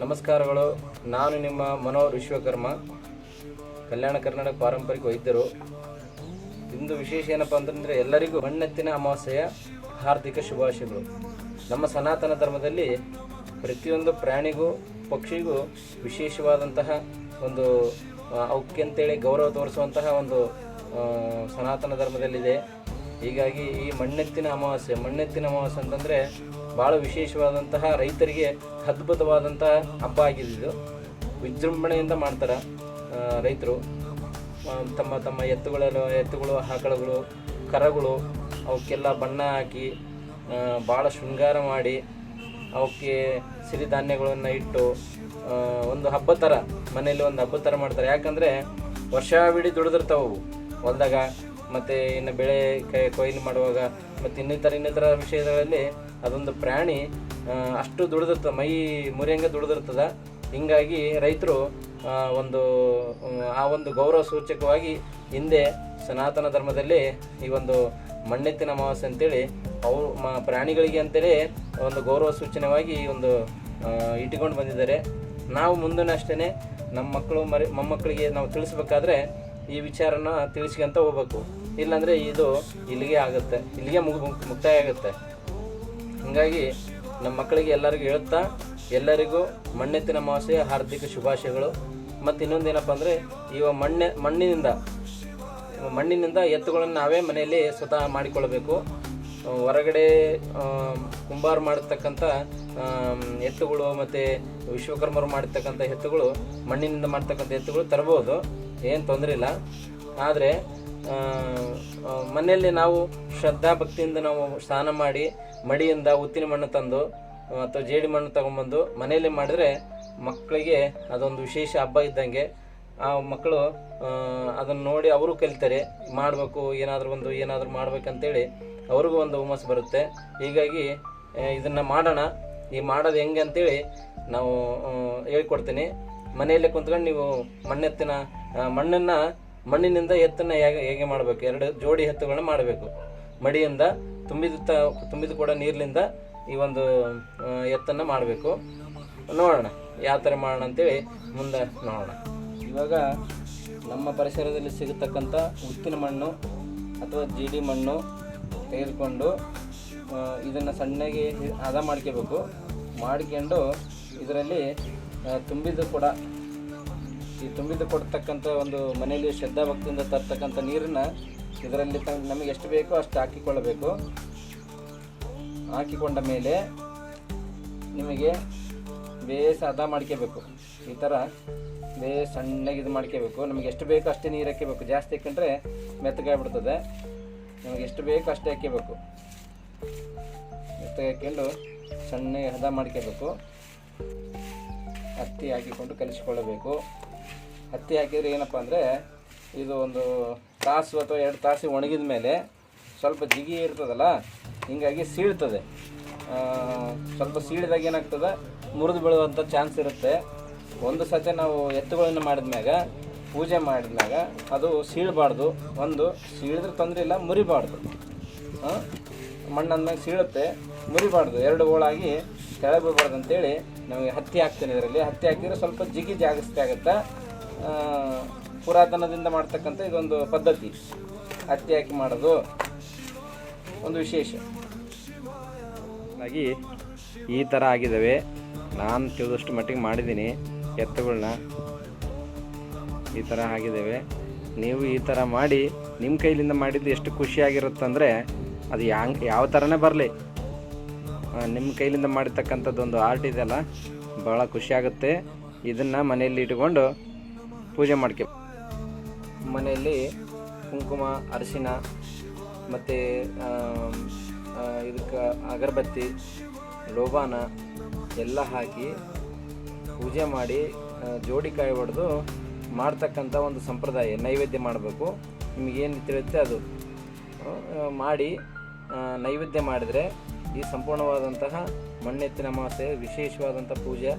ನಮಸ್ಕಾರಗಳು. ನಾನು ನಿಮ್ಮ ಮನೋ ವಿಶ್ವಕರ್ಮ. ಕಲ್ಯಾಣ ಕರ್ನಾಟಕ ಪಾರಂಪರಿಕ ವೈದ್ಯರು. ಇಂದು ವಿಶೇಷ ಏನಪ್ಪ ಅಂದ್ರೆ ಎಲ್ಲರಿಗೂ ಹೆಣ್ಣೆತ್ತಿನ ಅಮಾವಾಸ್ಯೆಯ ಹಾರ್ದಿಕ ಶುಭಾಶಯಗಳು. ನಮ್ಮ ಸನಾತನ ಧರ್ಮದಲ್ಲಿ ಪ್ರತಿಯೊಂದು ಪ್ರಾಣಿಗೂ, ಪಕ್ಷಿಗೂ ವಿಶೇಷವಾದಂತಹ ಒಂದು ಅವಕ್ಕೆ ಅಂತೇಳಿ ಗೌರವ ತೋರಿಸುವಂತಹ ಒಂದು ಸನಾತನ ಧರ್ಮದಲ್ಲಿದೆ. ಹೀಗಾಗಿ ಈ ಮಣ್ಣೆತ್ತಿನ ಅಮಾವಾಸ್ಯೆ ಮಣ್ಣೆತ್ತಿನ ಅಮಾವಾಸ್ಯೆ ಅಂತಂದರೆ ಭಾಳ ವಿಶೇಷವಾದಂತಹ ರೈತರಿಗೆ ಅದ್ಭುತವಾದಂತಹ ಹಬ್ಬ ಆಗಿದೆ ಇದು. ವಿಜೃಂಭಣೆಯಿಂದ ಮಾಡ್ತಾರೆ ರೈತರು. ತಮ್ಮ ತಮ್ಮ ಎತ್ತುಗಳೆಲ್ಲ, ಎತ್ತುಗಳು, ಆಕಳುಗಳು, ಕರಗಳು, ಅವಕ್ಕೆಲ್ಲ ಬಣ್ಣ ಹಾಕಿ ಭಾಳ ಶೃಂಗಾರ ಮಾಡಿ, ಅವಕ್ಕೆ ಸಿರಿಧಾನ್ಯಗಳನ್ನು ಇಟ್ಟು ಒಂದು ಹಬ್ಬ ಥರ ಮನೆಯಲ್ಲಿ ಒಂದು ಹಬ್ಬದ ಥರ ಮಾಡ್ತಾರೆ. ಯಾಕಂದರೆ ವರ್ಷವಿಡೀ ದುಡಿದಿರ್ತಾವೆ ಅವು. ಹೊಲದಾಗ ಮತ್ತು ಇನ್ನು ಬೆಳೆ ಕೈ, ಕೊಯ್ಲು ಮಾಡುವಾಗ ಮತ್ತು ಇನ್ನಿತರ ಇನ್ನಿತರ ವಿಷಯಗಳಲ್ಲಿ ಅದೊಂದು ಪ್ರಾಣಿ ಅಷ್ಟು ದುಡಿದಿರ್ತದೆ ಮೈ ಮುರಿಯಂಗೆ ದುಡಿದಿರ್ತದೆ. ಹಿಂಗಾಗಿ ರೈತರು ಒಂದು, ಆ ಒಂದು ಗೌರವ ಸೂಚಕವಾಗಿ ಹಿಂದೆ ಸನಾತನ ಧರ್ಮದಲ್ಲಿ ಈ ಒಂದು ಮಣ್ಣೆತ್ತಿನ ಅಮಾವಾಸ್ಯೆ ಅಂತೇಳಿ ಅವು, ಮ, ಪ್ರಾಣಿಗಳಿಗೆ ಅಂತೇಳಿ ಒಂದು ಗೌರವ ಸೂಚನೆವಾಗಿ ಒಂದು ಇಟ್ಟುಕೊಂಡು ಬಂದಿದ್ದಾರೆ. ನಾವು ಮುಂದಿನ ಅಷ್ಟೇ ನಮ್ಮ ಮಕ್ಕಳು ಮರಿ ಮೊಮ್ಮಕ್ಕಳಿಗೆ ನಾವು ತಿಳಿಸ್ಬೇಕಾದ್ರೆ ಈ ವಿಚಾರನ ತಿಳಿಸ್ಕೊಂತ ಹೋಗ್ಬೇಕು. ಇಲ್ಲಾಂದರೆ ಇದು ಇಲ್ಲಿಗೆ ಆಗುತ್ತೆ, ಇಲ್ಲಿಗೆ ಮುಗ್ ಮುಕ್ತಾಯ ಆಗುತ್ತೆ. ಹೀಗಾಗಿ ನಮ್ಮ ಮಕ್ಕಳಿಗೆ ಎಲ್ಲರಿಗೂ ಹೇಳುತ್ತಾ ಎಲ್ಲರಿಗೂ ಮಣ್ಣೆತ್ತಿನ ಅಮಾವಾಸ್ಯೆಯ ಹಾರ್ದಿಕ ಶುಭಾಶಯಗಳು. ಮತ್ತು ಇನ್ನೊಂದೇನಪ್ಪ ಅಂದರೆ ಇವ ಮಣ್ಣೆ, ಮಣ್ಣಿನಿಂದ ಮಣ್ಣಿನಿಂದ ಎತ್ತುಗಳನ್ನು ನಾವೇ ಮನೆಯಲ್ಲಿ ಸ್ವತಃ ಮಾಡಿಕೊಳ್ಬೇಕು ಹೊರಗಡೆ ಕುಂಬಾರ ಮಾಡತಕ್ಕಂಥ ಎತ್ತುಗಳು ಮತ್ತು ವಿಶ್ವಕರ್ಮರು ಮಾಡಿರ್ತಕ್ಕಂಥ ಎತ್ತುಗಳು, ಮಣ್ಣಿನಿಂದ ಮಾಡ್ತಕ್ಕಂಥ ಎತ್ತುಗಳು ತರ್ಬೋದು ಏನು ತೊಂದರೆ ಇಲ್ಲ. ಆದರೆ ಮನೆಯಲ್ಲಿ ನಾವು ಶ್ರದ್ಧಾ ಭಕ್ತಿಯಿಂದ ನಾವು ಸ್ನಾನ ಮಾಡಿ, ಮಡಿಯಿಂದ ಉತ್ತಿನ ಮಣ್ಣು ತಂದು ಅಥವಾ ಜೇಡಿ ಮಣ್ಣು ತಗೊಂಬಂದು ಮನೆಯಲ್ಲಿ ಮಾಡಿದ್ರೆ ಮಕ್ಕಳಿಗೆ ಅದೊಂದು ವಿಶೇಷ ಹಬ್ಬ ಇದ್ದಂಗೆ, ಆ ಮಕ್ಕಳು ಅದನ್ನು ನೋಡಿ ಅವರು ಕಲಿತಾರೆ, ಮಾಡಬೇಕು, ಏನಾದರೂ ಒಂದು, ಏನಾದರೂ ಮಾಡ್ಬೇಕಂತೇಳಿ ಅವ್ರಿಗೂ ಒಂದು ಹುಮ್ಮಸ್ಸು ಬರುತ್ತೆ. ಹೀಗಾಗಿ ಇದನ್ನು ಮಾಡೋಣ. ಈ ಮಾಡೋದು ಹೆಂಗೆ ಅಂತೇಳಿ ನಾವು ಹೇಳ್ಕೊಡ್ತೀನಿ. ಮನೆಯಲ್ಲೇ ಕುಂತ್ಕೊಂಡು ನೀವು ಮಣ್ಣೆತ್ತಿನ ಮಣ್ಣನ್ನು, ಮಣ್ಣಿನಿಂದ ಎತ್ತನ್ನ ಹೇಗೆ ಹೇಗೆ ಮಾಡಬೇಕು? ಎರಡು ಜೋಡಿ ಎತ್ತುಗಳನ್ನ ಮಾಡಬೇಕು. ಮಡಿಯಿಂದ ತುಂಬಿದ ತ ತುಂಬಿದ ಕೂಡ ನೀರಿನಿಂದ ಈ ಒಂದು ಎತ್ತನ್ನು ಮಾಡಬೇಕು. ನೋಡೋಣ, ಯಾವ ಥರ ಮಾಡೋಣ ಅಂತೇಳಿ ಮುಂದೆ ನೋಡೋಣ. ಇವಾಗ ನಮ್ಮ ಪರಿಸರದಲ್ಲಿ ಸಿಗತಕ್ಕಂಥ ಉಕ್ಕಿನ ಮಣ್ಣು ಅಥವಾ ಜೀಡಿ ಮಣ್ಣು ತೆಗೆದುಕೊಂಡು ಇದನ್ನು ಸಣ್ಣಗೆ ಹದ ಮಾಡ್ಕೋಬೇಕು. ಮಾಡ್ಕೊಂಡು ಇದರಲ್ಲಿ ತುಂಬಿದ್ದು ತುಂಬಿದ ಕೊಡ, ಈ ತುಂಬಿದ್ದು ಕೊಡ್ತಕ್ಕಂಥ ಒಂದು ಮನೆಯಲ್ಲಿ ಶ್ರದ್ಧಾ ಭಕ್ತಿಯಿಂದ ತರ್ತಕ್ಕಂಥ ನೀರನ್ನು ಇದರಲ್ಲಿ ತ, ನಮಗೆ ಎಷ್ಟು ಬೇಕೋ ಅಷ್ಟು ಹಾಕಿಕೊಳ್ಳಬೇಕು. ಹಾಕಿಕೊಂಡ ಮೇಲೆ ನಿಮಗೆ ಬೇಸ ಹದ ಮಾಡ್ಕೋಬೇಕು. ಈ ಥರ ಬೇಸ್ ಸಣ್ಣಗೆ ಇದು ಮಾಡ್ಕೋಬೇಕು. ನಮಗೆ ಎಷ್ಟು ಬೇಕೋ ಅಷ್ಟೇ ನೀರು ಹಾಕಬೇಕು. ಜಾಸ್ತಿ ಹಾಕೊಂಡ್ರೆ ಮೆತ್ತಗಾಗ್ಬಿಡ್ತದೆ. ನಮಗೆ ಎಷ್ಟು ಬೇಕೋ ಅಷ್ಟೇ ಹಾಕಬೇಕು. ಮೆತ್ತಗೆ ಹಾಕ್ಕೊಂಡು ಸಣ್ಣಗೆ ಹದ ಮಾಡ್ಕೋಬೇಕು. ಹತ್ತಿ ಹಾಕಿಕೊಂಡು ಕಲಿಸಿಕೊಳ್ಳಬೇಕು. ಹತ್ತಿ ಹಾಕಿದ್ರೆ ಏನಪ್ಪ ಅಂದರೆ ಇದು ಒಂದು ತಾಸು ಅಥವಾ ಎರಡು ತಾಸು ಒಣಗಿದ ಮೇಲೆ ಸ್ವಲ್ಪ ಜಿಗಿ ಇರ್ತದಲ್ಲ, ಹೀಗಾಗಿ ಸೀಳ್ತದೆ. ಸ್ವಲ್ಪ ಸೀಳಿದಾಗ ಏನಾಗ್ತದೆ? ಮುರಿದು ಬೀಳುವಂಥ ಚಾನ್ಸ್ ಇರುತ್ತೆ. ಒಂದು ಸತಿ ನಾವು ಎತ್ತುಗಳನ್ನು ಮಾಡಿದ್ಮ್ಯಾಗ ಪೂಜೆ ಮಾಡಿದ್ಮ್ಯಾಗ ಅದು ಸೀಳಬಾರ್ದು. ಒಂದು, ಸೀಳಿದ್ರೆ ತೊಂದರೆ ಇಲ್ಲ, ಮುರಿಬಾರ್ದು. ಮಣ್ಣಂದಾಗ ಸೀಳುತ್ತೆ, ಮುರಿಬಾರ್ದು. ಎರಡು ಹೋಳಾಗಿ ಕೆಳಗೆ ಬೀಳ್ಬಾರ್ದು ಅಂತೇಳಿ ನಮಗೆ ಹತ್ತಿ ಹಾಕ್ತೇನೆ ಇದರಲ್ಲಿ. ಹತ್ತಿ ಹಾಕಿದರೆ ಸ್ವಲ್ಪ ಜಿಗಿ ಜಾಗಸ್ತಿ ಆಗುತ್ತೆ ಪುರಾತನದಿಂದ ಮಾಡ್ತಕ್ಕಂಥ ಇದೊಂದು ಪದ್ಧತಿ. ಹತ್ತಿ ಹಾಕಿ ಮಾಡೋದು ಒಂದು ವಿಶೇಷ. ಹಾಗಾಗಿ ಈ ಥರ ಆಗಿದ್ದಾವೆ. ನಾನು ತಿಳಿದಷ್ಟು ಮಟ್ಟಿಗೆ ಮಾಡಿದ್ದೀನಿ. ಎತ್ತುಗಳನ್ನ ಈ ಥರ ಆಗಿದ್ದಾವೆ. ನೀವು ಈ ಥರ ಮಾಡಿ ನಿಮ್ಮ ಕೈಲಿಂದ ಮಾಡಿದ್ದು ಎಷ್ಟು ಖುಷಿಯಾಗಿರುತ್ತಂದರೆ, ಅದು ಯಾಂಗ್, ಯಾವ ಥರನೇ ಬರಲಿ. ನಿಮ್ಮ ಕೈಲಿಂದ ಮಾಡಿರ್ತಕ್ಕಂಥದ್ದೊಂದು ಆರ್ಟ್ ಇದೆಯಲ್ಲ ಭಾಳ ಖುಷಿಯಾಗುತ್ತೆ ಇದನ್ನು ಮನೆಯಲ್ಲಿ ಇಟ್ಕೊಂಡು ಪೂಜೆ ಮಾಡ್ಕೊ ಮನೆಯಲ್ಲಿ ಕುಂಕುಮ ಅರಿಶಿನ ಮತ್ತು ಇದಕ್ಕೆ ಅಗರಬತ್ತಿ ಲೋಬಾನ ಎಲ್ಲ ಹಾಕಿ ಪೂಜೆ ಮಾಡಿ ಆ, ಜೋಡಿ ಕಾಯಿ ಹೊಡೆದು ಮಾಡ್ತಕ್ಕಂಥ ಒಂದು ಸಂಪ್ರದಾಯ ನೈವೇದ್ಯ ಮಾಡಬೇಕು. ನಿಮಗೇನು ತಿಳಿಯುತ್ತೆ ಅದು. ಮಾಡಿ ನೈವೇದ್ಯ ಮಾಡಿದರೆ ಈ ಸಂಪೂರ್ಣವಾದಂತಹ ಮಣ್ಣೆತ್ತಿನ ಅಮಾವಾಸ್ಯೆ ವಿಶೇಷವಾದಂಥ ಪೂಜೆ,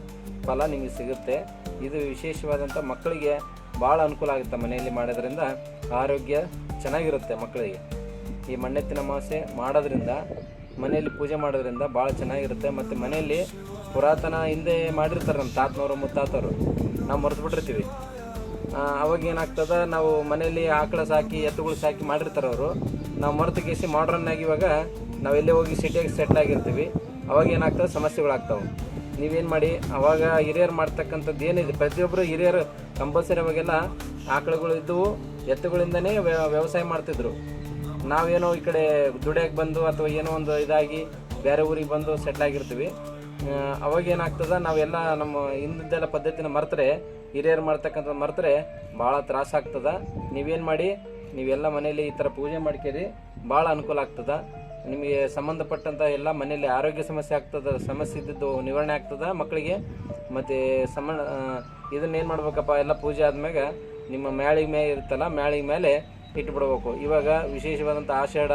ಫಲ ನಿಮಗೆ ಸಿಗುತ್ತೆ. ಇದು ವಿಶೇಷವಾದಂಥ ಮಕ್ಕಳಿಗೆ ಭಾಳ ಅನುಕೂಲ ಆಗುತ್ತೆ ಮನೆಯಲ್ಲಿ ಮಾಡೋದ್ರಿಂದ. ಆರೋಗ್ಯ ಚೆನ್ನಾಗಿರುತ್ತೆ ಮಕ್ಕಳಿಗೆ. ಈ ಮಣ್ಣೆತ್ತಿನ ಮಾಸೆ ಮಾಡೋದ್ರಿಂದ, ಮನೆಯಲ್ಲಿ ಪೂಜೆ ಮಾಡೋದ್ರಿಂದ ಭಾಳ ಚೆನ್ನಾಗಿರುತ್ತೆ. ಮತ್ತು ಮನೆಯಲ್ಲಿ ಪುರಾತನ ಹಿಂದೆ ಮಾಡಿರ್ತಾರೆ ನಮ್ಮ ತಾತನವರು, ಮುತ್ತಾತವರು. ನಾವು ಮರೆತು ಬಿಟ್ಟಿರ್ತೀವಿ. ಅವಾಗ ಏನಾಗ್ತದೆ, ನಾವು ಮನೆಯಲ್ಲಿ ಆಕಳ ಸಾಕಿ, ಎತ್ತುಗಳು ಸಾಕಿ ಮಾಡಿರ್ತಾರೆ ಅವರು ನಾವು ಮರೆತು ಕೇಸಿ ಮಾಡ್ರನ್ನಾಗಿ ಇವಾಗ ನಾವು ಎಲ್ಲೇ ಹೋಗಿ ಸಿಟಿಯಾಗಿ ಸೆಟ್ಲ್ ಆಗಿರ್ತೀವಿ. ಅವಾಗ ಏನಾಗ್ತದೆ? ಸಮಸ್ಯೆಗಳಾಗ್ತಾವೆ. ನೀವೇನು ಮಾಡಿ? ಅವಾಗ ಹಿರಿಯರು ಮಾಡ್ತಕ್ಕಂಥದ್ದು ಏನಿದೆ? ಪ್ರತಿಯೊಬ್ಬರು ಹಿರಿಯರು ಕಂಪಲ್ಸರಿ ಅವಾಗೆಲ್ಲ ಆಕಳುಗಳು ಇದ್ದವು, ಎತ್ತುಗಳಿಂದನೇ ವ್ಯ- ವ್ಯವಸಾಯ ಮಾಡ್ತಿದ್ರು. ನಾವೇನೋ ಈ ಕಡೆ ದುಡಿಯಕ್ಕೆ ಬಂದು ಅಥವಾ ಏನೋ ಒಂದು ಇದಾಗಿ ಬೇರೆ ಊರಿಗೆ ಬಂದು ಸೆಟ್ಲ್ ಆಗಿರ್ತೀವಿ. ಅವಾಗ ಏನಾಗ್ತದ? ನಾವೆಲ್ಲ ನಮ್ಮ ಹಿಂದೆಲ್ಲ ಪದ್ಧತಿನ ಮರೆತರೆ, ಹಿರಿಯರು ಮಾಡ್ತಕ್ಕಂಥದ್ದು ಮರೆತರೆ ಭಾಳ ತ್ರಾಸ ಆಗ್ತದ. ನೀವೇನು ಮಾಡಿ? ನೀವೆಲ್ಲ ಮನೇಲಿ ಈ ಥರ ಪೂಜೆ ಮಾಡ್ಕೇರಿ, ಭಾಳ ಅನುಕೂಲ ಆಗ್ತದ. ನಿಮಗೆ ಸಂಬಂಧಪಟ್ಟಂಥ ಎಲ್ಲ ಮನೆಯಲ್ಲಿ ಆರೋಗ್ಯ ಸಮಸ್ಯೆ ಆಗ್ತದೆ, ಸಮಸ್ಯೆ ಇದ್ದಿದ್ದು ನಿವಾರಣೆ ಆಗ್ತದೆ ಮಕ್ಕಳಿಗೆ. ಮತ್ತು ಸಮ ಇದನ್ನೇನು ಮಾಡ್ಬೇಕಪ್ಪ, ಎಲ್ಲ ಪೂಜೆ ಆದಮ್ಯಾಗ ನಿಮ್ಮ ಮ್ಯಾಳಿಗೆ ಮೇಲೆ ಇರುತ್ತಲ್ಲ ಮ್ಯಾಳಿಗೆ ಮೇಲೆ ಇಟ್ಬಿಡ್ಬೇಕು. ಇವಾಗ ವಿಶೇಷವಾದಂಥ ಆಷಾಢ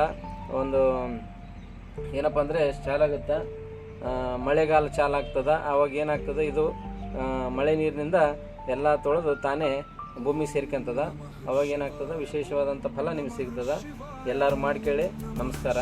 ಒಂದು, ಏನಪ್ಪ ಅಂದರೆ ಚಾಲಾಗುತ್ತೆ ಮಳೆಗಾಲ ಚಾಲಾಗ್ತದೆ ಆವಾಗ ಏನಾಗ್ತದೆ, ಇದು ಮಳೆ ನೀರಿನಿಂದ ಎಲ್ಲ ತೊಳೆದು ತಾನೇ ಭೂಮಿ ಸೇರ್ಕೊಂತದ. ಅವಾಗ ಏನಾಗ್ತದ? ವಿಶೇಷವಾದಂಥ ಫಲ ನಿಮ್ಗೆ ಸಿಗ್ತದ. ಎಲ್ಲರೂ ಮಾಡ್ಕೇಳಿ ನಮಸ್ಕಾರ.